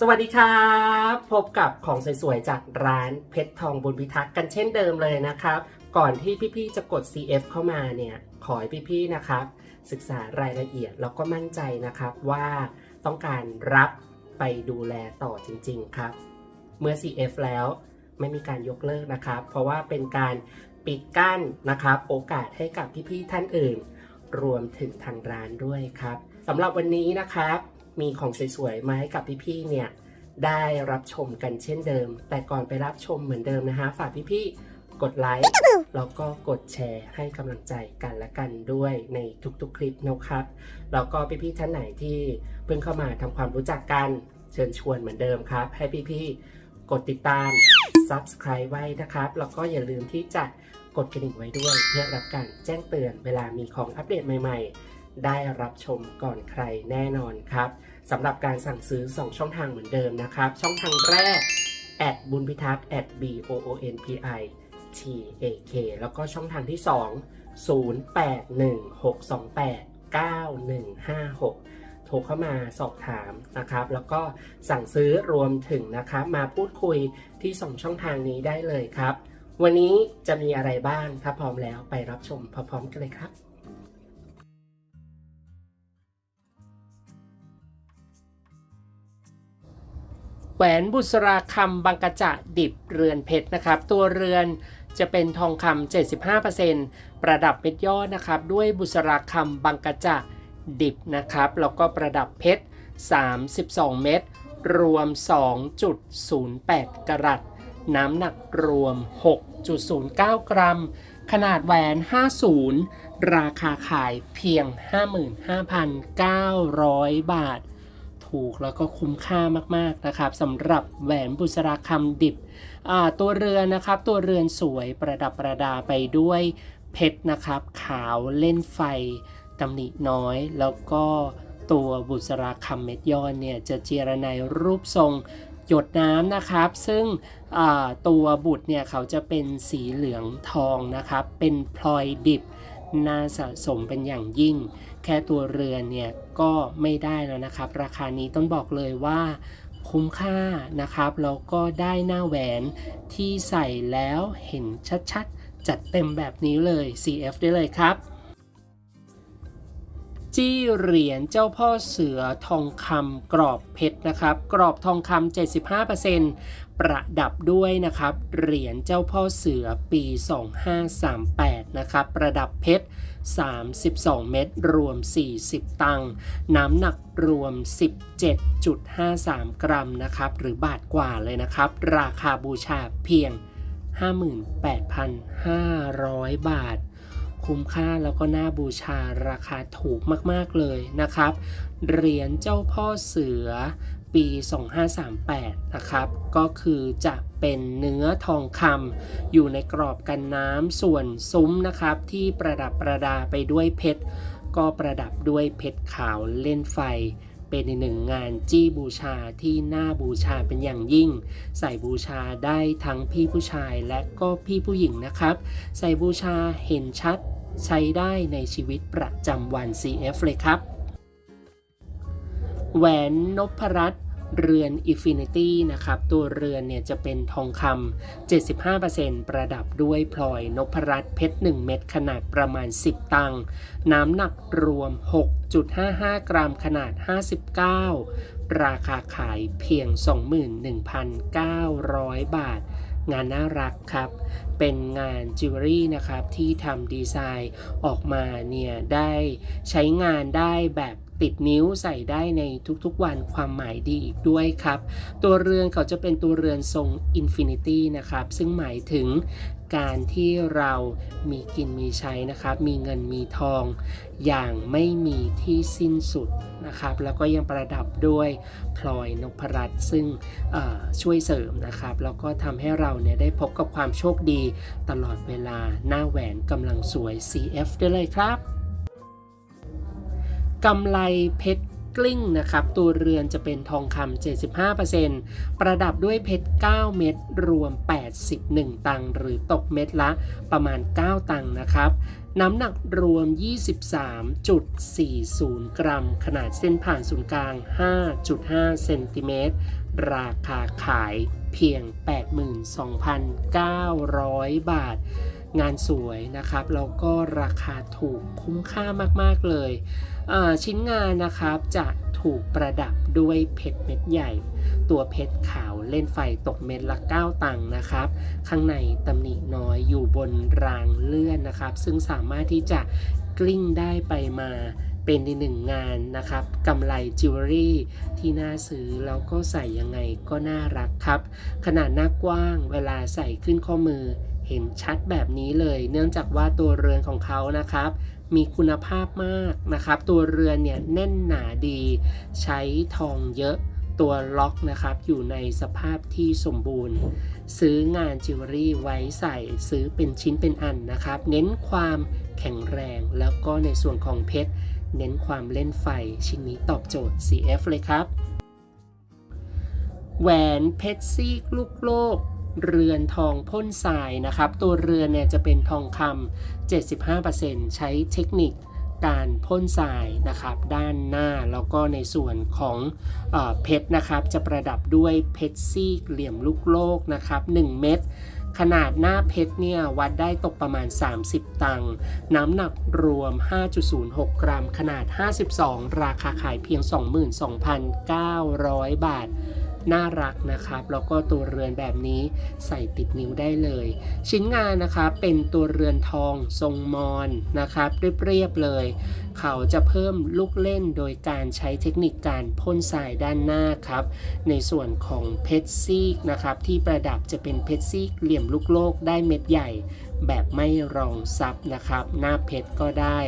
สวัสดีครับ พบกับของสวยๆจากร้านเพชรทองบุญพิทักษ์กันเช่นเดิมเลยนะครับ ก่อนที่พี่ๆจะกด CF เข้ามาเนี่ย ขอให้พี่ๆนะครับ ศึกษารายละเอียดแล้วก็มั่นใจนะครับว่าต้องการรับไปดูแลต่อจริง ๆ ครับ เมื่อ CF แล้วไม่มีการยกเลิกนะครับ เพราะว่าเป็นการปิดกั้นนะครับ โอกาสให้กับพี่ๆท่านอื่น รวมถึงทางร้านด้วยครับสำหรับวันนี้นะครับ มีของสวยๆ มาให้กับพี่ๆ เนี่ยได้รับชมกันเช่นเดิม แต่ก่อนไปรับชมเหมือนเดิมนะฮะฝากพี่ๆ กดไลค์ แล้วก็กดแชร์ให้กำลังใจกันและกันด้วยในทุกๆ คลิปนะครับ แล้วก็พี่ๆ ท่านไหนที่เพิ่งเข้ามาทำความรู้จักกัน เชิญชวนเหมือนเดิมครับ ให้พี่ๆ กดติดตาม Subscribe ไว้นะครับ แล้วก็อย่าลืมที่จะกดกระดิ่งไว้ด้วย เพื่อรับการแจ้งเตือนเวลามีของอัปเดตใหม่ ๆ ได้รับชมก่อนใครแน่นอนครับสำหรับการสั่งซื้อ 2 ช่องทางเหมือนเดิมนะครับ ช่องทางแรกบุญพิทักษ์ b o o n p i t a k แล้วก็ช่องทางที่ 2 0816289156 โทรเข้ามาสอบถามนะครับ แล้วก็สั่งซื้อรวมถึงนะครับ มาพูดคุยที่ 2 ช่องทางนี้ได้เลยครับ วันนี้จะมีอะไรบ้างถ้าพร้อมแล้วไปรับชมพร้อมๆกันเลยครับ แหวนบุษราคำบางกระจะดิบเรือนเพชรนะครับ ตัวเรือนจะเป็นทองคำ 75%ประดับเม็ดยอดนะครับ ด้วยบุษราคำบางกระจะดิบนะครับ แล้วก็ประดับเพชร 32 เม็ดรวม 2.08 กรัตน้ำหนักรวม 6.09 กรัม ขนาดแหวน 50 ราคาขายเพียง 55,900 บาท ถูกแล้วก็คุ้มค่ามากๆนะครับสำหรับแหวนบุษราคำดิบตัวเรือนนะครับตัวเรือนสวยประดับประดาไปด้วยเพชรนะครับขาวเล่นไฟตำหนิน้อยแล้วก็ตัวบุษราคำเม็ดยอดเนี่ยจะเจรไนรูปทรงหยดน้ำนะครับ ซึ่งตัวบุตรเนี่ยเขาจะเป็นสีเหลืองทองนะครับ เป็นพลอยดิบ น่าสะสมเป็นอย่างยิ่ง แค่ตัวเรือนเนี่ยก็ไม่ได้แล้วนะครับ ราคานี้ต้องบอกเลยว่าคุ้มค่านะครับแล้วก็ได้หน้าแหวนที่ใส่แล้วเห็นชัดๆ จัดเต็มแบบนี้เลย CF ได้เลยครับ จี้เหรียญเจ้าพ่อเสือทองคำกรอบเพชรนะครับ กรอบทองคำ75% ประดับด้วยนะครับ เหรียญเจ้าพ่อเสือปี 2538 นะครับ ประดับเพชร 32 เม็ดรวม 40 ตังค์น้ำหนักรวม 17.53 กรัมนะครับ หรือบาทกว่าเลยนะครับ ราคาบูชาเพียง 58,500 บาท คุ้มค่าแล้วก็น่าบูชาราคาถูกมาก ๆ เลยนะครับ เหรียญเจ้าพ่อเสือ ปี 2538 นะครับ ก็คือจะเป็นเนื้อทองคำอยู่ในกรอบกันน้ำส่วนซุ้มนะครับ ที่ประดับประดาไปด้วยเพชร ก็ประดับด้วยเพชรขาวเล่นไฟ เป็นหนึ่งงานจี้บูชาที่น่าบูชาเป็นอย่างยิ่ง ใส่บูชาได้ทั้งพี่ผู้ชายและก็พี่ผู้หญิงนะครับ ใส่บูชาเห็นชัดใช้ได้ในชีวิตประจำวัน CF เลยครับ แหวนนพรัตน์เรือน Infinity นะครับ ตัวเรือนเนี่ยจะเป็นทองคำ 75%ประดับด้วยพลอยนพรัตน์เพชร 1 เม็ดขนาดประมาณ 10 ตังค์น้ำหนักรวม 6.55 กรัมขนาด 59 ราคาขายเพียง 21,900 บาท งานน่ารักครับ เป็นงานจิวเวลรี่นะครับที่ทำดีไซน์ออกมาเนี่ยได้ใช้งานได้แบบ ติดนิ้วใส่ได้ในทุกๆวันความหมายดีอีกด้วยครับ ตัวเรือนเขาจะเป็นตัวเรือนทรง Infinity นะครับ ซึ่งหมายถึงการที่เรามีกินมีใช้นะครับ มีเงินมีทอง อย่างไม่มีที่สิ้นสุดนะครับ แล้วก็ยังประดับด้วยพลอยนพรัตน์ซึ่งช่วยเสริมนะครับ แล้วก็ทำให้เราเนี่ยได้พบกับความโชคดีตลอดเวลาหน้าแหวนกำลังสวย CF ได้เลยครับ กำไรเพชรกลิ้งนะครับ ตัวเรือนจะเป็นทองคำ75%ประดับด้วยเพชร 9 เม็ดรวม 81 ตังหรือตกเม็ดละประมาณ 9 ตังนะครับ น้ำหนักรวม 23.40 กรัม ขนาดเส้นผ่านศูนย์กลาง 5.5 เซนติเมตร ราคาขายเพียง 82,900 บาทงานสวยนะครับ แล้วก็ราคาถูกคุ้มค่ามาก ๆ เลย ชิ้นงานนะครับจะถูกประดับด้วยเพชรเม็ดใหญ่ ตัวเพชรขาวเล่นไฟตกเม็ดละ 9 ตังค์นะครับ ข้างในตำหนิน้อยอยู่บนรางเลื่อนนะครับ ซึ่งสามารถที่จะกลิ้งได้ไปมาเป็นในหนึ่งงานนะครับกำไรจิวเวลรี่ที่น่าซื้อแล้วก็ใส่ยังไงก็น่ารักครับ ขนาดหน้ากว้างเวลาใส่ขึ้นข้อมือ เห็นชัดแบบนี้เลย เนื่องจากว่าตัวเรือนของเขานะครับ มีคุณภาพมากนะครับ ตัวเรือนเนี่ยแน่นหนาดี ใช้ทองเยอะตัวล็อกนะครับอยู่ในสภาพที่สมบูรณ์ ซื้องานจิวเวลรี่ไว้ใส่ซื้อเป็นชิ้นเป็นอันนะครับ เน้นความแข็งแรงแล้วก็ในส่วนของเพชร เน้นความเล่นไฟ ชิ้นนี้ตอบโจทย์ CF เลยครับ แหวนเพชรซีกลูกโลก เรือนทองพ่นทรายนะครับ ตัวเรือนเนี่ยจะเป็นทองคำ75%ใช้เทคนิคการพ่นทรายนะครับ ด้านหน้าแล้วก็ในส่วนของเอเพชรนะครับ จะประดับด้วยเพชรซีกเหลี่ยมลูกโลกนะครับ 1 เม็ดขนาดหน้าเพชรเนี่ยวัดได้ตกประมาณ 30 ตังค์น้ำหนักรวม 5.06 กรัม ขนาด 52 ราคาขายเพียง 22,900 บาท น่ารักนะครับ แล้วก็ตัวเรือนแบบนี้ใส่ติดนิ้วได้เลย ชิ้นงานนะครับเป็นตัวเรือนทองทรงมอนนะครับเรียบๆเลย เขาจะเพิ่มลูกเล่นโดยการใช้เทคนิคการพ่นทรายด้านหน้าครับ ในส่วนของเพชรซีกนะครับที่ประดับจะเป็นเพชรซีกเหลี่ยมลูกโลกได้เม็ดใหญ่ แบบไม่รองซับนะครับ หน้าเพชรก็ได้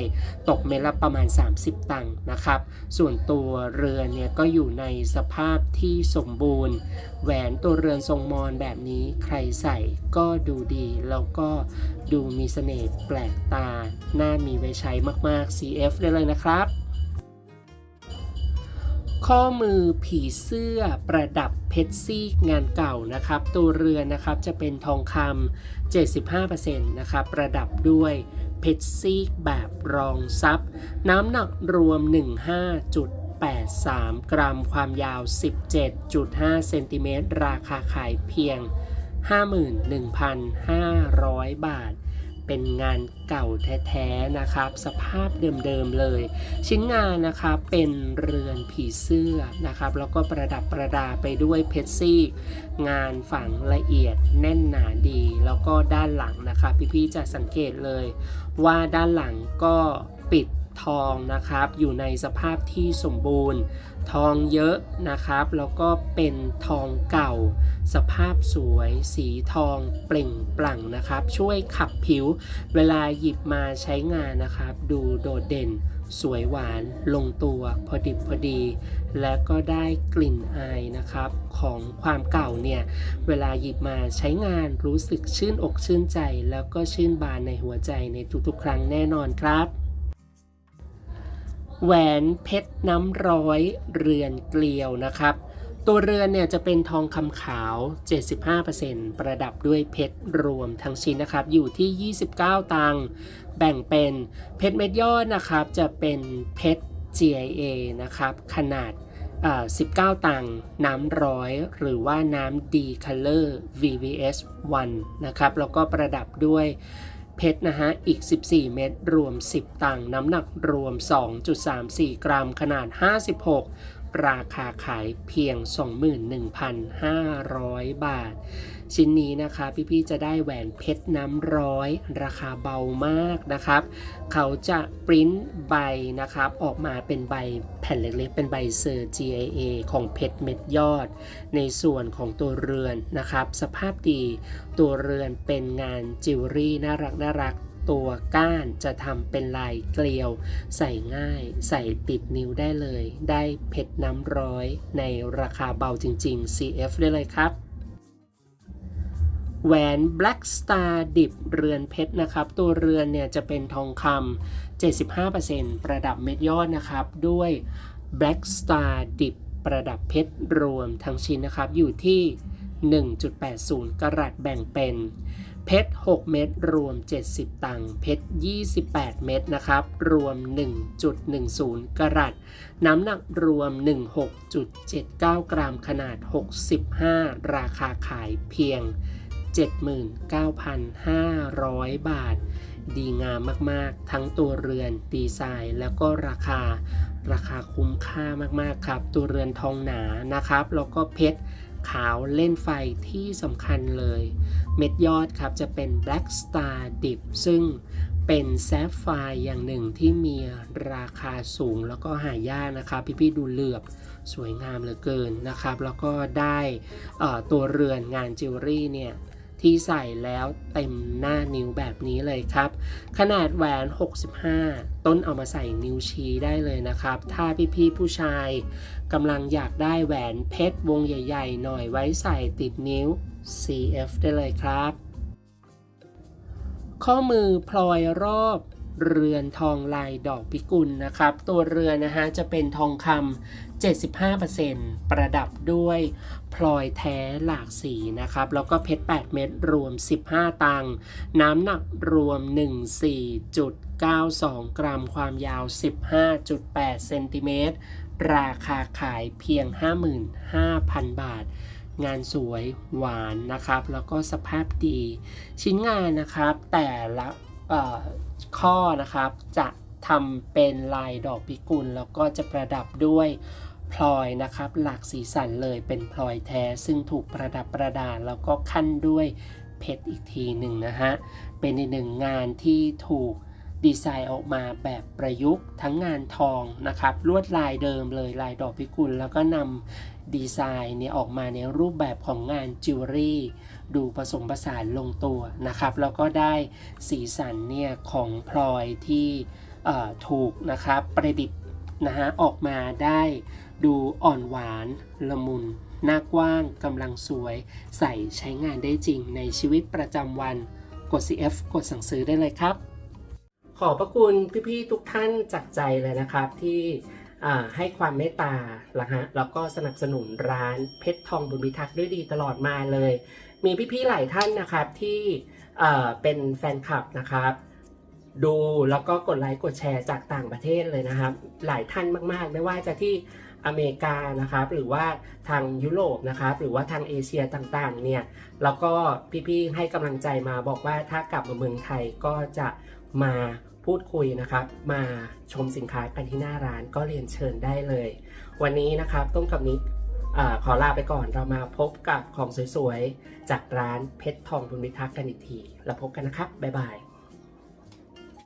ตกเม็ดละประมาณ 30 ตังค์นะครับ ส่วนตัวเรือนเนี่ยก็อยู่ในสภาพที่สมบูรณ์ แหวนตัวเรือนทรงมอนแบบนี้ใครใส่ก็ดูดี แล้วก็ดูมีเสน่ห์แปลกตา หน้ามีไว้ใช้มาก ๆ CF ได้เลยนะครับ ข้อมือผีเสื้อประดับเพชรซีกงานเก่านะครับ ตัวเรือนนะครับจะเป็นทองคำ75%นะครับ ประดับด้วยเพชรซีกแบบรองซับน้ำหนักรวม 15.83 กรัม ความยาว 17.5 เซนติเมตร ราคาขายเพียง 51,500 บาท เป็นงานเก่าแท้ๆนะครับ สภาพเดิมๆเลย ชิ้นงานนะครับเป็นเรือนผีเสื้อนะครับ แล้วก็ประดับประดาไปด้วยเพชรซีกงานฝังละเอียดแน่นหนาดี แล้วก็ด้านหลังนะครับพี่ๆจะสังเกตเลย ว่าด้านหลังก็ปิดทองนะครับ อยู่ในสภาพที่สมบูรณ์ ทองเยอะนะครับ แล้วก็เป็นทองเก่า สภาพสวยสีทองเปล่งปลั่งนะครับ ช่วยขับผิว เวลาหยิบมาใช้งานนะครับ ดูโดดเด่น สวยหวานลงตัวพอดิบพอดี และก็ได้กลิ่นอายนะครับ ของความเก่าเนี่ย เวลาหยิบมาใช้งานรู้สึกชื่นอกชื่นใจ แล้วก็ชื่นบานในหัวใจในทุกๆ ครั้งแน่นอนครับ แหวนเพชรน้ำร้อยเรือนเกลียวนะครับ ตัวเรือนเนี่ยจะเป็นทองคำขาว 75%ประดับด้วยเพชรรวมทั้งชิ้นนะครับ อยู่ที่ 29 ตังค์แบ่งเป็นเพชรเม็ดยอดนะครับ จะเป็นเพชร GIA นะครับ ขนาด 19 ตังค์น้ำร้อย หรือว่าน้ำ D Color VVS 1 นะครับ แล้วก็ประดับด้วย เพชรนะฮะ อีก 14 เม็ดรวม 10 ตังค์น้ำหนักรวม 2.34 กรัมขนาด 56 ราคาขายเพียง 21,500 บาท ชิ้นนี้นะคะพี่ๆจะได้แหวนเพชรน้ำร้อย ราคาเบามากนะครับ เขาจะปริ้นใบนะครับออกมาเป็นใบแผ่นเล็กๆ เป็นใบเซอร์ GIA ของเพชรเม็ดยอด ในส่วนของตัวเรือนนะครับ สภาพดีตัวเรือนเป็นงานจิวเวลรี่น่ารักน่ารัก ตัวก้านจะทำเป็นลายเกลียว ใส่ง่าย ใส่ติดนิ้วได้เลย ได้เพชรน้ำร้อยในราคาเบาจริง ๆ CF ได้เลยครับแหวน Black Star ดิบเรือนเพชรนะครับ ตัวเรือนเนี่ยจะเป็นทองคำ 75%ประดับเม็ดยอดนะครับ ด้วย Black Star ดิบประดับเพชรรวมทั้งชิ้นนะครับ อยู่ที่ 1.80กรัตแบ่งเป็น เพชร 6 เม็ดรวม 70 ตังค์เพชร 28 เม็ดนะครับ รวม 1.10 กรัตน้ำหนักรวม 16.79 กรัมขนาด 65 ราคาขายเพียง 79,500 บาท ดีงามมากๆ ทั้งตัวเรือนดีไซน์แล้วก็ราคา ราคาคุ้มค่ามากๆครับ ตัวเรือนทองหนานะครับ แล้วก็เพชร ขาวเล่นไฟที่สำคัญเลย เม็ดยอดครับจะเป็น Black Star Dip ซึ่งเป็นแซฟไฟร์อย่างหนึ่งที่มีราคาสูงแล้วก็หายากนะครับพี่ๆดูเหลือบสวยงามเหลือเกินนะครับ แล้วก็ได้ตัวเรือนงานจิวเวลรี่เนี่ย ที่ใส่แล้วเต็มหน้านิ้วแบบนี้เลยครับ ขนาดแหวน 65 ต้นเอามาใส่นิ้วชี้ได้เลยนะครับ ถ้าพี่ๆผู้ชายกำลังอยากได้แหวนเพชรวงใหญ่ ๆ หน่อยไว้ใส่ติดนิ้ว CF ได้เลยครับ ข้อมือพลอยรอบ เรือนทองลายดอกพิกุลนะครับ ตัวเรือนนะฮะจะเป็นทองคำ75%ประดับด้วยพลอยแท้หลากสีนะครับ แล้วก็เพชร 8 เม็ดรวม 15 ตังค์น้ำหนักรวม 14.92 กรัม ความยาว 15.8 เซนติเมตร ราคาขายเพียง 55,000 บาทงานสวยหวานนะครับ แล้วก็สภาพดี ชิ้นงานนะครับแต่ละ ข้อนะครับจะทำเป็นลายดอกพิกุล แล้วก็จะประดับด้วยพลอยนะครับ หลากสีสันเลยเป็นพลอยแท้ ซึ่งถูกประดับประดา แล้วก็ขั้นด้วยเพชรอีกทีหนึ่งนะฮะ เป็นอีกหนึ่งงานที่ถูก ดีไซน์ออกมาแบบประยุกต์ทั้งงานทองนะครับลวดลายเดิมเลยลายดอกพิกุล แล้วก็นำดีไซน์เนี่ยออกมาในรูปแบบของงานจิวเวลรี่ดูผสมผสานลงตัวนะครับ แล้วก็ได้สีสันเนี่ยของพลอยที่เอ่อถูกนะครับประดิษฐ์นะฮะออกมาได้ดูอ่อนหวานละมุนหน้ากว้างกำลังสวย ใส่ใช้งานได้จริงในชีวิตประจำวันกด CF กดสั่งซื้อได้เลยครับ ขอบพระคุณพี่ๆทุกท่านจากใจเลยนะครับที่ให้ความเมตตาละฮะแล้วก็สนับสนุนร้านเพชรทองบุญพิทักษ์ด้วยดีตลอดมาเลย มีพี่ๆหลายท่านนะครับที่เอ่อเป็นแฟนคลับนะครับ ดูแล้วก็กดไลค์กดแชร์จากต่างประเทศเลยนะครับ หลายท่านมากๆ ไม่ว่าจะที่อเมริกานะครับ หรือว่าทางยุโรปนะครับ หรือว่าทางเอเชียต่างๆ เนี่ย แล้วก็พี่ๆให้กำลังใจมาบอกว่าถ้ากลับมาเมืองไทยก็จะมา พูดคุยนะครับ มาชมสินค้ากันที่หน้าร้านก็เรียนเชิญได้เลย วันนี้นะครับต้องกับนิดอขอลาไปก่อนเรามาพบกับของสวยๆ จากร้านเพชรทองบุญวิทักษ์กันอีกที แล้วพบกันนะครับ บ๊ายบาย